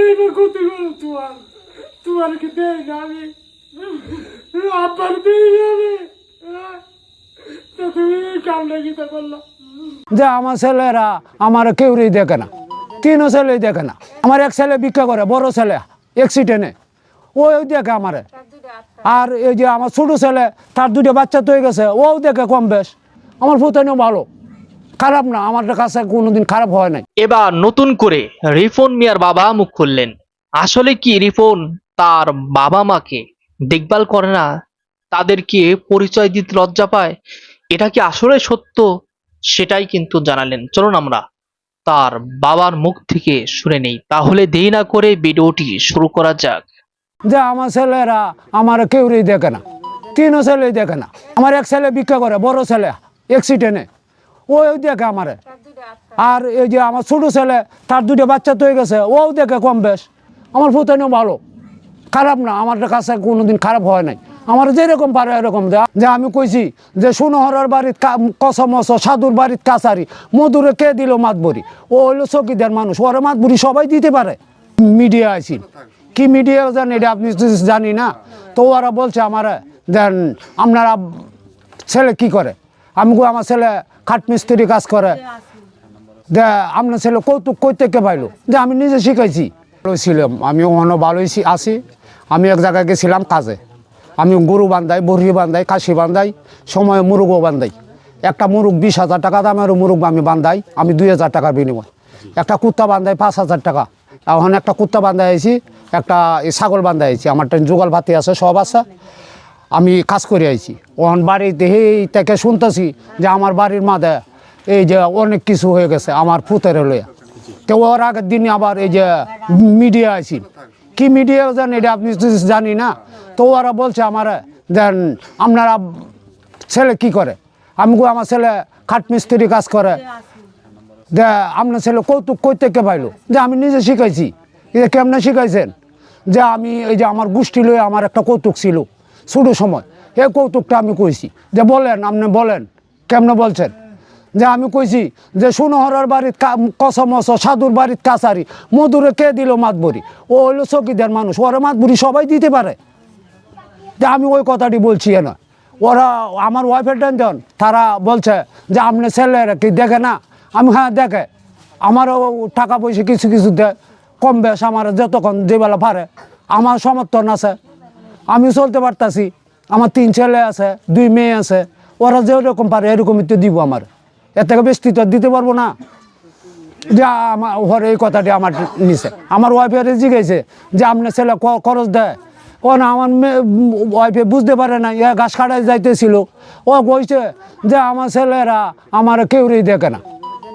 এইবার ক্ষতি করো তোমার তোমার কি দেয় না আমি? আব্বার দেই আমি? তো তুমি কামড়ে গীতা করলাম যে আমার ছেলেরা আমার কেউরেই দেখে না, তিনও ছেলেই দেখে না। আমার এক ছেলে ভিক্ষা করে, বড় ছেলে অ্যাক্সিডেন্টে ওই দেখে আমারে। আর এই যে আমার ছোটো ছেলে, তার দুটো বাচ্চা তো হয়ে গেছে, ওও দেখে কম বেশ। আমার ফুতানিও ভালো। খারাপ না আমার কাছে কোনোদিন খারাপ হয় নাই। এবার নতুন করে রিফন মিয়ার বাবা মুখ খুললেন। আসলে কি রিফন তার বাবা মাকে দেখভাল করে না? তাদেরকে পরিচয় দিতে লজ্জা পায়? এটা কি আসলে সত্য? সেটাই কিন্তু জানালেন। চলুন আমরা তার বাবার মুখ থেকে শুনে নেই। তাহলে দেরি না করে ভিডিওটি শুরু করা যাক। যে আমার ছেলেরা আমার কেউরেই দেখে না। তিনও ছেলেই দেখে না। আমার এক ছেলে ভিক্ষা করে বড় ছেলে অ্যাক্সিডেন্টে ওই দেখে আমারে। আর এই যে আমার ছোটো ছেলে, তার দুটো বাচ্চা তো হয়ে গেছে ওও দেখে কম বেশ। আমার ফুতানিও ভালো। খারাপ না, আমার কাছে কোনোদিন খারাপ হয় নাই। আমার যেরকম পারে এরকম যে আমি কইছি যে সুনহরের বাড়ির কসমস সাধুর বাড়ির কাছারি, মধুরে কে দিল মাতবরি? ও হইল চকিদার মানুষ, ওরা মাতবরি সবাই দিতে পারে। মিডিয়া আইছি। কি মিডিয়া জানি এটা আপনি জানি না। তো ওরা বলছে আমার, দেন আপনারা ছেলে কি করে? আমি আমার ছেলে খাট মিস্ত্রি কাজ করে। দে আপনার ছেলে কৌতুক কই থেকে পাইলো? যে আমি নিজে শিখাইছি। ছিলাম আমি ওখানে ভালোই আছি। আমি এক জায়গায় গেছিলাম কাজে। আমি গরু বান্ধাই বড়ি বান্ধাই কাশি বান্ধাই, সময়ে মুরগও বান্ধাই। একটা মুরগ বিশ হাজার টাকা দামের মুরগ আমি বান্ধাই, আমি দুই হাজার টাকার বিনিময়। একটা কুত্তা বান্ধাই পাঁচ হাজার টাকা। এখন একটা কুত্তা বান্ধাই আইছি, একটা ছাগল বান্ধাই আইছি। আমার একটা যুগল ভাতি আছে, সব আছে। আমি কাজ করে আইছি। ওখান বাড়িতে এই তাকে শুনতেছি যে আমার বাড়ির মাঝে এই যে অনেক কিছু হয়ে গেছে আমার পুতের লইয়া তো ওর আগের দিনে আবার এই যে মিডিয়া আইছিল কি মিডিয়া জান এটা আপনি জানি না। তো ওরা বলছে আমার, দেন আপনারা ছেলে কি করে? আমি আমার ছেলে খাট মিস্ত্রি কাজ করে। যে আপনার ছেলে কৌতুক কই থেকে পাইলো? যে আমি নিজে শিখাইছি। কেমনে শিখাইছেন? যে আমি এই যে আমার গোষ্ঠী লয়ে আমার একটা কৌতুক ছিল। ছোটো সময়। এই কৌতুকটা আমি কইছি। যে বলেন, আপনি বলেন, কেমনে বলছেন? যে আমি কইছি যে সুনহরের বাড়ির কসমস সাধুর বাড়ির কাছারি, মধুরে কে দিল মাতবরি? ও হইল চকিদার মানুষ, ওরা মাতবরি সবাই দিতে পারে। যে আমি ওই কথাটি বলছি এ না ওরা, আমার ওয়াইফের টেনশন তারা বলছে যে আপনি ছেলেরা কি দেখে না? আমি হ্যাঁ দেখে। আমারও টাকা পয়সা কিছু কিছু দেয় কম বেশ, আমার যতক্ষণ যেবেলা পারে, আমার সমর্থন আছে। আমি চলতে পারতাছি। আমার তিন ছেলে আছে, দুই মেয়ে আছে, ওরা যেরকম পারে এরকমই তো দিব আমার। এর থেকে বেশি তো দিতে পারব না। যে আমার ওর এই কথাটি আমার নিছে। আমার ওয়াইফের জিজ্ঞেসে যে আপনার ছেলে খরচ দেয়? ও না, আমার মেয়ে ওয়াইফে বুঝতে পারে না ইয়া ঘাস কাটায় যাইতেছিল। ও কইছে যে আমার ছেলেরা আমার কেউরেই দেখে না।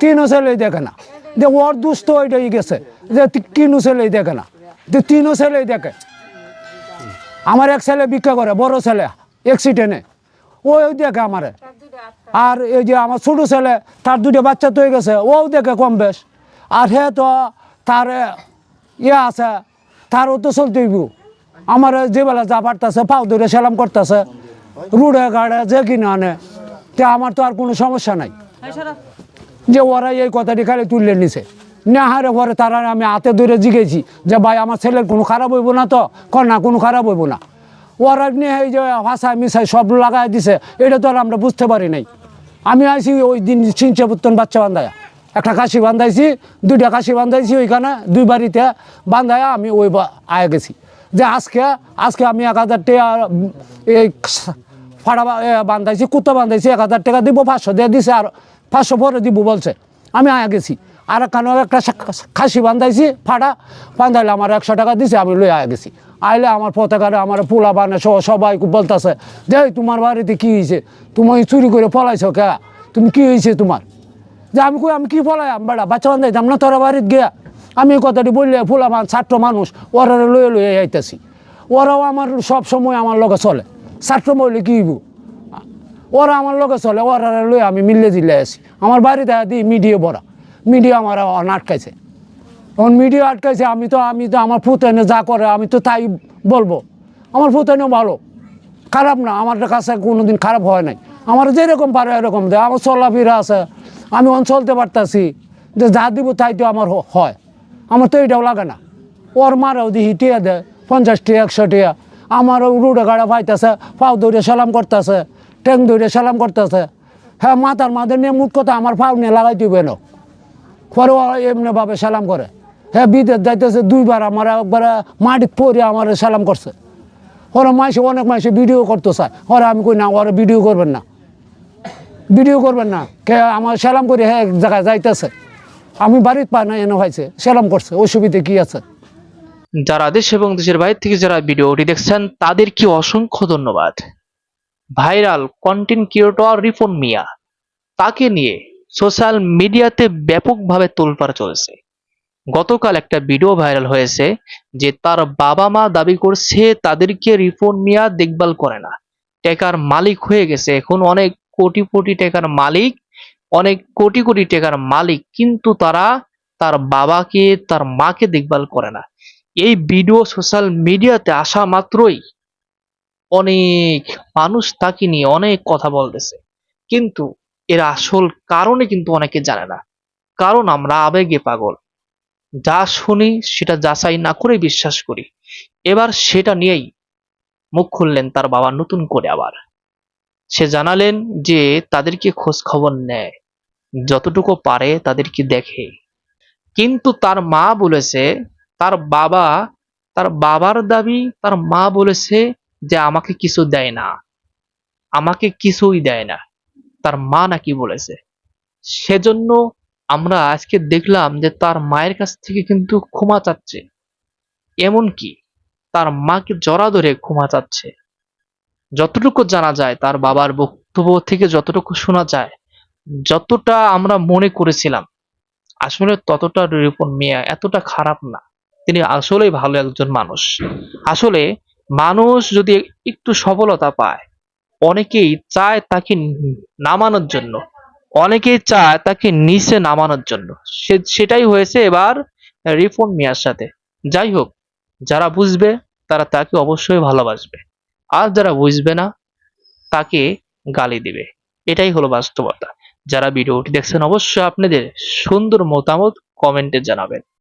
তিনও ছেলেই দেখে না। যে ওর দুস্থ ওইটাই গেছে। যে তিনও ছেলেই দেখে না। যে তিনও ছেলেই দেখে। আমার এক ছেলে ভিক্ষা করে বড় ছেলে অ্যাক্সিডেন্টে ওই দেখে আমারে। আর এই যে আমার ছোটো ছেলে তার দুটো বাচ্চা তো হয়ে গেছে ওও দেখে কম বেশ। আর হে তো তার ইয়ে আছে তারও তো চলতেইব আমার যে বেলা যা পারতেছে পাও ধরে সেলাম করতেছে। রুড়ে গাড়ে যে কিনে আনে তে আমার তো আর কোনো সমস্যা নাই। যে ওরা এই কথাটি খালি তুললে নিছে। না হারে পরে তারা আমি হাতে ধরে জিগেছি যে ভাই, আমার ছেলের কোনো খারাপ হইব না তো? না, কোনো খারাপ হইব না। ওরা নিয়ে এই যে ভাষায় মিশাই সব লাগাই দিছে, এটা তো আর আমরা বুঝতে পারি নাই। আমি আইছি ওই দিন চিনচে পুত্তন বাচ্চা বান্ধায়। একটা কাশি বান্ধাইছি, দুইটা কাশি বান্ধাইছি ওইখানে, দুই বাড়িতে বান্ধায় আমি ওই আয়া গেছি। যে আজকে আজকে আমি এক হাজার টাকা এই ফাড়া বান্ধাইছি, কুত্তা বান্ধাইছি, এক হাজার টাকা দিব, পাঁচশো দিয়ে দিছে, আর পাঁচশো পরে দিব বলছে। আমি আয়া গেছি। আর একখানেও একটা খাসি বান্ধাইছি ফাড়া বান্ধাইলে আমার একশো টাকা দিছে, আমি লই আয়া গেছি। আইলে আমার পতাকারে আমার পোলা বানে সহ সবাই বলতেছে, যে তোমার বাড়িতে কী হয়েছে তুমি চুরি করে পলাইছো কে? তুমি কী হয়েছে তোমার? যে আমি কই, আমি কি পলাই বেড়া? বাচ্চা বান্ধাইতাম না তোরা বাড়িতে গিয়া? আমি কথাটি বললে ফুলা মান ছাত্র মানুষ ওরা লয়ে লয়ে আইতেছি। ওরাও আমার সব সময় আমার লগে চলে। ছাত্র মহিলে কি ওরা আমার লগে চলে ওরা লই আমি মিললে দিলে আসি আমার বাড়িতে দিই মিডিয়ে বড়া মিডিয়া আমার আটকাইছে। এখন মিডিয়া আটকাইছে, আমি তো আমি তো আমার ফুতেনে যা করে, আমি তো তাই বলব। আমার ফুতেনেও ভালো। খারাপ না, আমার কাছে কোনো দিন খারাপ হয় নাই। আমার যেরকম পারে এরকম দেয়। আমার চলাফেরা আছে। আমি অন চলতে পারতাছি। যে যা দিব তাই তো আমার হয়। আমার তো এটাও লাগে না। ওর মারাও দিহি টিয়া দেয়, পঞ্চাশ টিয়া, একশো টিয়া। আমারও রুডে গাড়া পাইতেছে পাও দৌড়ে সালাম করতেছে ট্যাং দৌড়ে সালাম করতেছে। হ্যাঁ মাথার মাঝে নিয়ে মুট কথা, আমার পাও নিয়ে লাগাই দিবে না। পরে এমনিভাবে সালাম করে। হ্যাঁ বিদেশ যাইতেছে দুইবার আমার, একবার মাটি পরে আমার সালাম করছে। ওরা মাসে অনেক মাসে ভিডিও করতে চায় ওরা আমি কই না, ওরা ভিডিও করবেন না। ভিডিও করবেন না। কে আমার সালাম করে হ্যাঁ এক জায়গায় যাইতেছে। আমি বাড়িতে পাই না, এনে হয়েছে। সালাম করছে, অসুবিধে কি আছে? যারা দেশ এবং দেশের বাইরে থেকে যারা ভিডিওটি দেখছেন, তাদেরকে অসংখ্য ধন্যবাদ। Viral content creator Rifon Mia, তাকে নিয়ে সোশ্যাল মিডিয়াতে ব্যাপকভাবে তোলপাড় চলছে। গতকাল একটা ভিডিও ভাইরাল হয়েছে যে তার বাবা মা দাবি করছে তাদেরকে রিফন মিয়া দেখভাল করে না। টাকার মালিক হয়ে গেছে। এখন অনেক কোটি কোটি টাকার মালিক, অনেক কোটি কোটি টাকার মালিক, কিন্তু তারা তার বাবাকে, তার মাকে দেখভাল করে না। এই ভিডিও সোশ্যাল মিডিয়াতে আসা মাত্রই অনেক মানুষ তাকে নিয়ে অনেক কথা বলতেছে। কিন্তু এর আসল কারণে কিন্তু অনেকে জানে না। কারণ আমরা আবেগে পাগল। যা শুনি, সেটা যাচাই না করে বিশ্বাস করি। এবার সেটা নিয়েই মুখ খুললেন তার বাবা নতুন করে আবার। সে জানালেন যে তাদেরকে খোঁজ খবর নেয়। যতটুকু পারে তাদেরকে দেখে। কিন্তু তার মা বলেছে, তার বাবা, তার বাবার দাবি তার মা বলেছে যে আমাকে কিছু দেয় না। আমাকে কিছুই দেয় না। তার মা নাকি বলেছে। সেজন্য আমরা আজকে দেখলাম যে তার মায়ের কাছ থেকে কিন্তু ক্ষমা চাচ্ছে। এমনকি তার মাকে জড়া ধরে ক্ষমা চাচ্ছে। যতটুকু জানা যায়, তার বাবার বক্তব্য থেকে যতটুকু শোনা যায়, যতটা আমরা মনে করেছিলাম, আসলে ততটা রিপন মিয়া এতটা খারাপ না। তিনি আসলেই ভালো একজন মানুষ। আসলে মানুষ যদি একটু সফলতা পায় অনেকেই চায় তাকে নামানোর জন্য। অনেকেই চায় তাকে নিচে নামানোর জন্য। সেটাই হয়েছে এবার রিপন মিয়ার সাথে। যাই হোক, যারা বুঝবে তারা তাকে অবশ্যই ভালোবাসবে। আর যারা বুঝবে না, তাকে গালি দিবে। এটাই হলো বাস্তবতা। যারা ভিডিওটি দেখছেন, অবশ্যই আপনাদের সুন্দর মতামত কমেন্টে জানাবেন।